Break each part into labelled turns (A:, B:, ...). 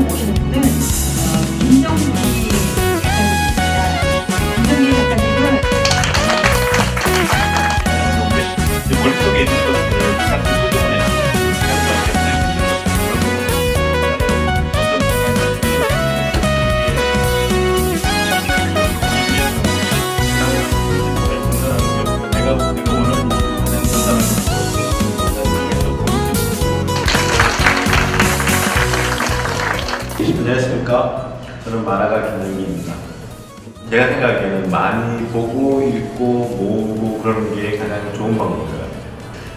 A: 사진을 보시는 분은 민정기 민정기 중요한 부분이에요. 있으니까 저는 만화가 기능입니다. 제가 생각하기에는 많이 보고 읽고 모으고 그러는 게 가장 좋은 방법인 것 같아요.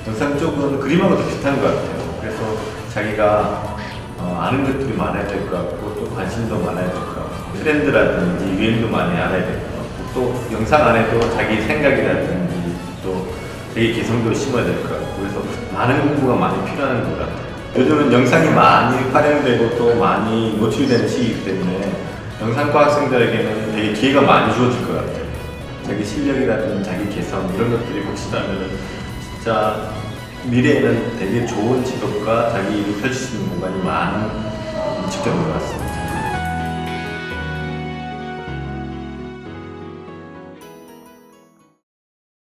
A: 영상 쪽은 그림하고도 비슷한 것 같아요. 그래서 자기가 어, 아는 것들이 많아야 될 것 같고 또 관심도 많아야 될 것 같고 트렌드라든지 유행도 많이 알아야 될 것 같고 또 영상 안에도 자기 생각이라든지 또 자기 개성도 심어야 될 것 같고 그래서 많은 공부가 많이 필요한 것 같아요. 요즘은 영상이 많이 활용되고 또 많이 노출되는 시기이기 때문에 영상과 학생들에게는 되게 기회가 많이 주어질 것 같아요. 자기 실력이라든지 자기 개성 이런 것들이 확실하면 진짜 미래에는 되게 좋은 직업과 자기 일을 펼칠 수 있는 공간이 많은 같습니다.